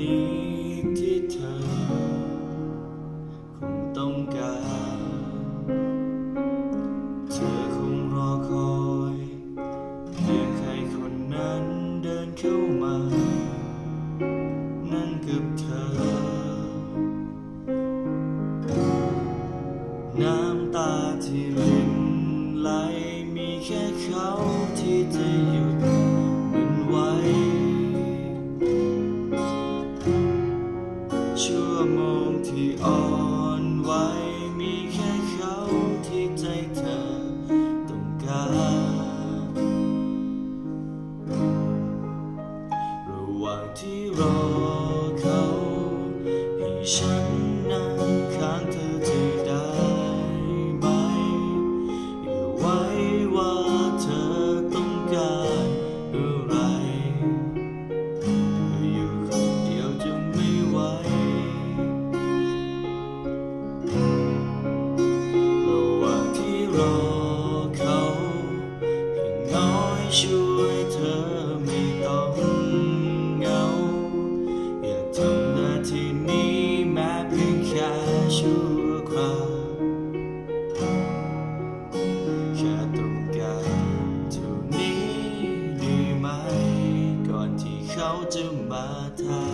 นี้ที่เธอ คงต้องการ เธอคงรอคอยเพียงใครคนนั้นเดินเข้ามา นั่นกับเธอ น้ำตาที่รินไหลมีแค่เขาที่จะอยู่ ชั่วโมงที่อ่อนไหวมีแค่เขาที่ใจเธอต้องการ ระหว่างที่รอเขาให้ฉัน แค่ตรงกันเท่านี้ดีไหม ก่อนที่เขาจะมาทา